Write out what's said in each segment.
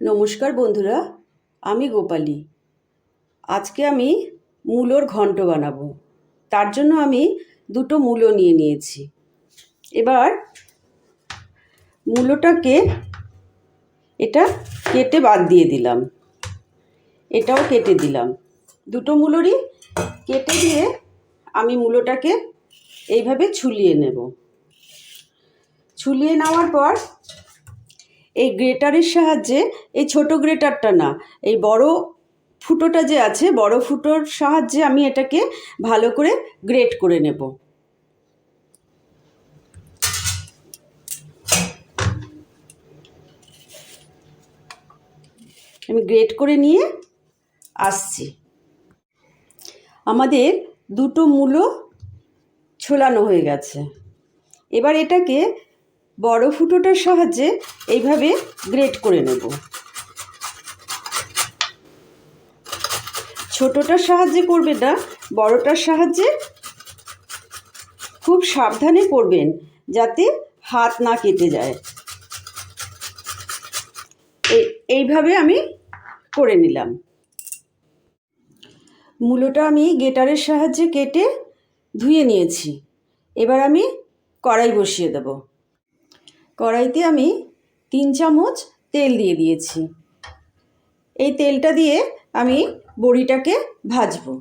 নমস্কার বন্ধুরা, আমি গোপালী। আজকে আমি মূলোর ঘন্ট বানাবো। তার জন্য আমি দুটো মূলো নিয়ে নিয়েছি। এবার মূলোটাকে এটা কেটে বাদ দিয়ে দিলাম। এটাও কেটে দিলাম। দুটো মূলোরই কেটে দিয়ে আমি মূলোটাকে এইভাবে ছুলিয়ে নেব। ছুলিয়ে নেওয়ার পর এই গ্রেটারের সাহায্যে, এই ছোট গ্রেটারটা না, এই বড় ফুটোটা যে আছে, বড় ফুটোর সাহায্যে আমি এটাকে ভালো করে গ্রেট করে নেব। আমি গ্রেট করে নিয়ে আসছি। আমাদের দুটো মূলো ছোলানো হয়ে গেছে। এবার এটাকে বড় ফুটোটার সাহায্যে এইভাবে গ্রেট করে নেব। ছোটোটার সাহায্যে করবে না, বড়টার সাহায্যে খুব সাবধানে করবেন যাতে হাত না কেটে যায়। এই এইভাবে আমি করে নিলাম। মূলোটা আমি গেটারের সাহায্যে কেটে ধুয়ে নিয়েছি। এবার আমি কড়াই বসিয়ে দেব। কড়াইতে আমি তিন চামচ তেল দিয়ে দিয়েছি। এই তেলটা দিয়ে আমি বড়িটাকে ভাজবো।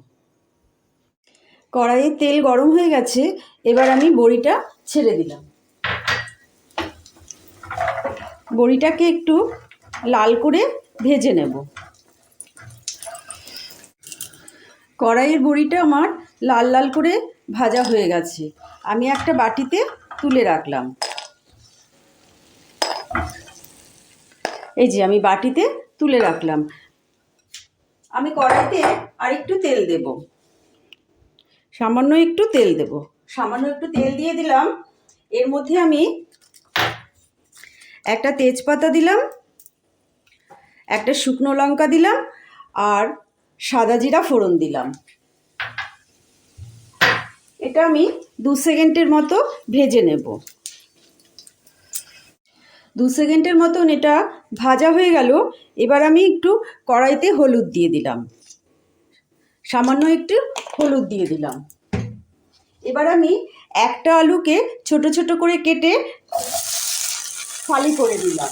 কড়াইয়ে তেল গরম হয়ে গেছে, এবার আমি বড়িটা ছেড়ে দিলাম। বড়িটাকে একটু লাল করে ভেজে নেব। কড়াইয়ের বড়িটা আমার লাল লাল করে ভাজা হয়ে গেছে। আমি একটা বাটিতে তুলে রাখলাম। এই যে আমি বাটিতে তুলে রাখলাম। আমি কড়াইতে আর একটু তেল দেব। সামান্য একটু তেল দেব। সামান্য একটু তেল দিয়ে দিলাম। এর মধ্যে আমি একটা তেজপাতা দিলাম, একটা শুকনো লঙ্কা দিলাম আর সাদা জিরা ফোড়ন দিলাম। এটা আমি দু সেকেন্ডের মতো ভেজে নেব। দু সেকেন্ডের মতন এটা ভাজা হয়ে গেল। এবার আমি একটু কড়াইতে হলুদ দিয়ে দিলাম। সামান্য একটু হলুদ দিয়ে দিলাম। এবার আমি একটা আলুকে ছোট ছোট করে কেটে ফালি করে দিলাম।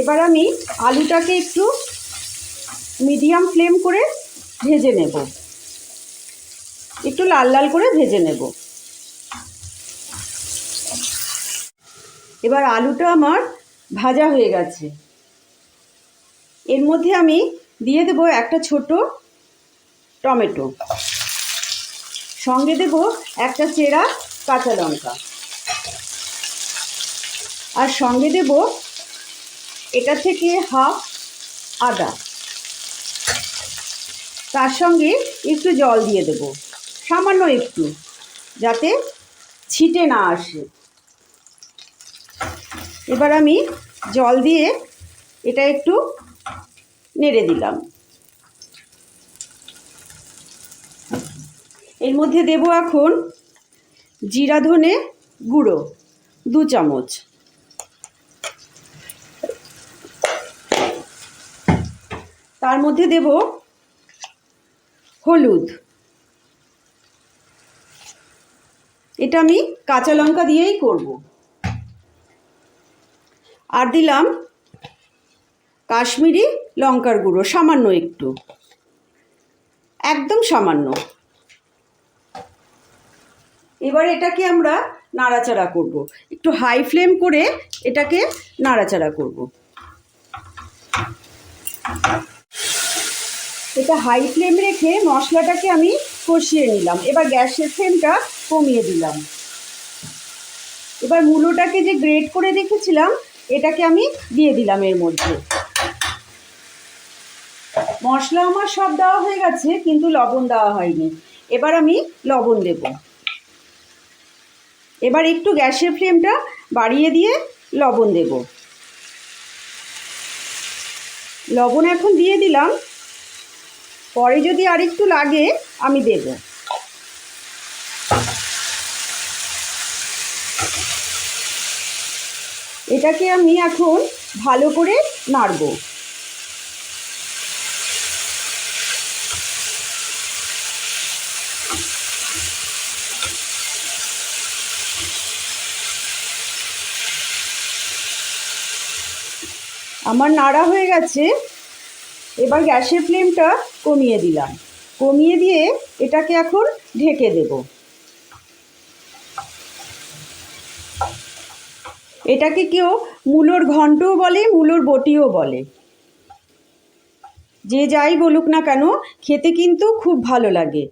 এবার আমি আলুটাকে একটু মিডিয়াম ফ্লেম করে ভেজে নেব। একটু লাল লাল করে ভেজে নেব। এবার আলুটা আমার ভাজা হয়ে গেছে। এর মধ্যে আমি দিয়ে দেব একটা ছোট টমেটো। সঙ্গে দেব একটা চেরা কাঁচা লঙ্কা। আর সঙ্গে দেব এটা থেকে হাফ আদা। তার সঙ্গে একটু জল দিয়ে দেব, সামান্য একটু, যাতে ছিটে না আসে। এবার আমি জল দিয়ে এটা একটু নেড়ে দিলাম। এর মধ্যে দেব এখন জিরা ধনে গুঁড়ো, দু চামচ। তার মধ্যে দেব হলুদ। এটা আমি কাঁচা লঙ্কা দিয়েই করব। আর দিলাম কাশ্মীরি লঙ্কার গুঁড়ো, সামান্য একটু। একদম সামান্য। এবার এটাকে আমরা নাড়াচাড়া করব। একটু হাই ফ্লেম করে এটাকে নাড়াচাড়া করব। এটা হাই ফ্লেম রেখে মশলাটাকে আমি কষিয়ে নিলাম। এবার গ্যাসের ফ্লেমটা কমিয়ে দিলাম। এবার মূলোটাকে যে গ্রেট করে রেখেছিলাম এটাকে আমি দিয়ে দিলাম এর মধ্যে। মশলা আমার সব দেওয়া হয়ে গেছে, কিন্তু লবণ দেওয়া হয়নি। এবার আমি লবণ দেব। এবার একটু গ্যাসের ফ্লেমটা বাড়িয়ে দিয়ে লবণ দেব। লবণ এখন দিয়ে দিলাম। পরে যদি আরেকটু লাগে, আমি দেব। এটাকে আমি এখন ভালো করে নাড়বো। আমার নাড়া হয়ে গেছে, এবার গ্যাসের ফ্লেমটা কমিয়ে দিলাম। কমিয়ে দিয়ে এটাকে এখন ঢেকে দেব। এটাকে কেউ মূলোর ঘন্টও বলে, মূলোর বটিও বলে। যে যাই বলুক না কেন, খেতে কিন্তু খুব ভালো লাগে।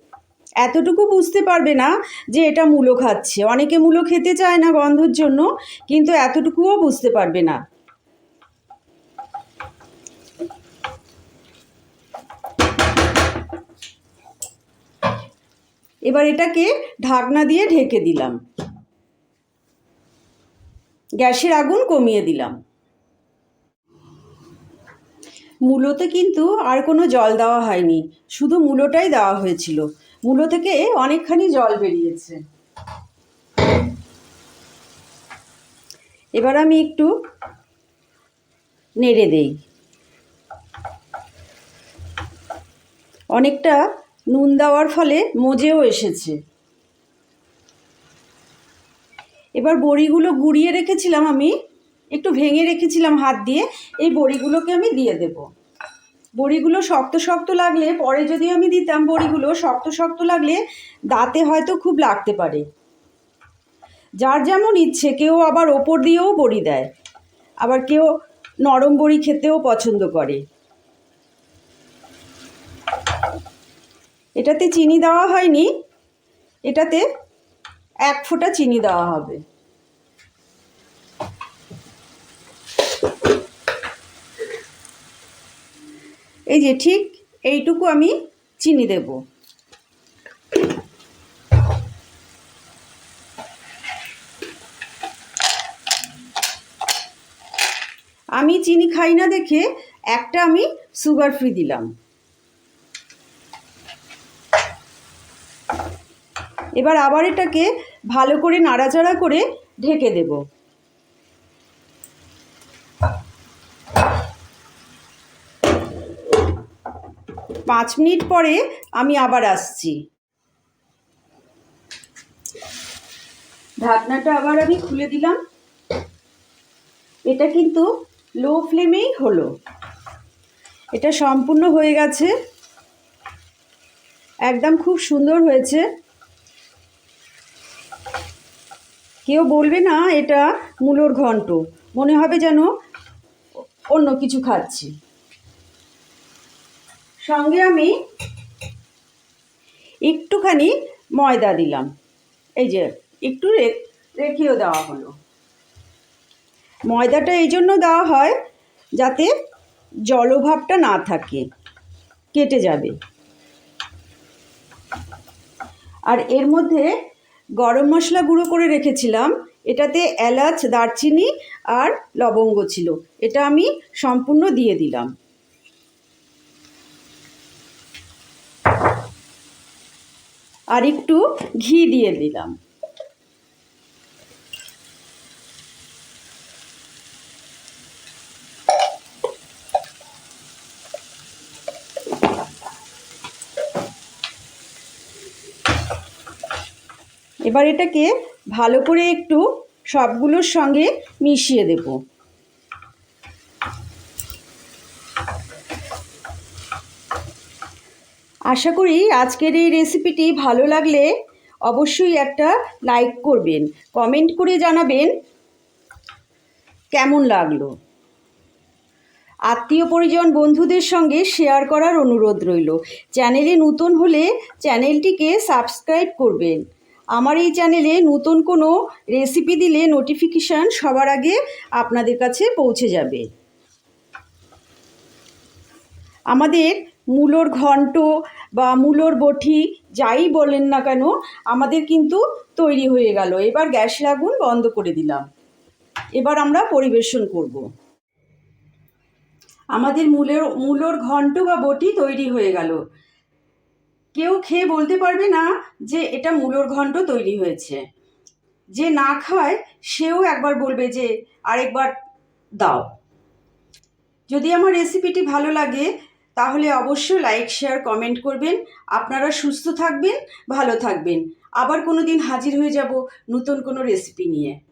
এতটুকু বুঝতে পারবে না যে এটা মূলো খাচ্ছে। অনেকে মূলো খেতে চায় না গন্ধর জন্য, কিন্তু এতটুকুও বুঝতে পারবে না। এবার এটাকে ঢাকনা দিয়ে ঢেকে দিলাম। গ্যাসের আগুন কমিয়ে দিলাম। মূলোতে কিন্তু আর কোনো জল দেওয়া হয়নি, শুধু মূলোটাই দেওয়া হয়েছিল। মূলো থেকে অনেকখানি জল বেরিয়েছে। এবার আমি একটু নেড়ে দেই। অনেকটা নুন দেওয়ার ফলে মজেও এসেছে। এবার বড়িগুলো গুঁড়িয়ে রেখেছিলাম আমি, একটু ভেঙে রেখেছিলাম হাত দিয়ে, এই বড়িগুলোকে আমি দিয়ে দেব। বড়িগুলো শক্ত শক্ত লাগলে, পরে যদি আমি দিতাম বড়িগুলো, শক্ত শক্ত লাগলে দাঁতে হয়তো খুব লাগতে পারে। যার যেমন ইচ্ছে, কেউ আবার ওপর দিয়েও বড়ি দেয়। আবার কেউ নরম বড়ি খেতেও পছন্দ করে। এটাতে চিনি দেওয়া হয়নি। এটাতে এক ফোঁটা চিনি দেওয়া হবে। এই যে ঠিক এইটুকু আমি চিনি দেব। আমি চিনি খাই না দেখে একটা আমি সুগার ফ্রি দিলাম। এবার আবার এটাকে ভালো করে নাড়াচাড়া করে ঢেকে দেব। পাঁচ মিনিট পরে আমি আবার আসছি। ঢাকনাটা আবার আমি খুলে দিলাম। এটা কিন্তু লো ফ্লেমেই হলো। এটা সম্পূর্ণ হয়ে গেছে। একদম খুব সুন্দর হয়েছে। কেউ বলবে না, এটা মূলোর ঘন্ট। মনে হবে যেন অন্য কিছু খাচ্ছি। সঙ্গে আমি একটুখানি ময়দা দিলাম। এই যে, একটু রেখেও দেওয়া হলো। ময়দাটা এই জন্য দেওয়া হয় যাতে জলভাবটা না থাকে, কেটে যাবে। আর এর মধ্যে গরম মশলা গুঁড়ো করে রেখেছিলাম। এটাতে এলাচ, দারচিনি আর লবঙ্গ ছিল। এটা আমি সম্পূর্ণ দিয়ে দিলাম। আর একটু ঘি দিয়ে দিলাম। এবার এটাকে ভালো করে একটু সবগুলোর সঙ্গে মিশিয়ে দেব। আশা করি আজকের এই রেসিপিটি ভালো লাগলে অবশ্যই একটা লাইক করবেন, কমেন্ট করে জানাবেন কেমন লাগল। আত্মীয় পরিজন বন্ধুদের সঙ্গে শেয়ার করার অনুরোধ রইল। চ্যানেলে নতুন হলে চ্যানেলটিকে সাবস্ক্রাইব করবেন। আমার এই চ্যানেলে নতুন কোনো রেসিপি দিলে নোটিফিকেশান সবার আগে আপনাদের কাছে পৌঁছে যাবে। আমাদের মূলোর ঘন্ট বা মূলোর বটি যাই বলেন না কেন, আমাদের কিন্তু তৈরি হয়ে গেল। এবার গ্যাসের আগুন বন্ধ করে দিলাম। এবার আমরা পরিবেশন করব। আমাদের মূলের, মূলোর ঘন্ট বা বটি তৈরি হয়ে গেল। কেউ খেয়ে বলতে পারবে না যে এটা মূলোর ঘন্ট তৈরি হয়েছে। যে না খায়, সেও একবার বলবে যে আরেকবার দাও। যদি আমার রেসিপিটি ভালো লাগে, তাহলে অবশ্যই লাইক শেয়ার কমেন্ট করবেন। আপনারা সুস্থ থাকবেন, ভালো থাকবেন। আবার কোনো দিন হাজির হয়ে যাব নতুন কোনো রেসিপি নিয়ে।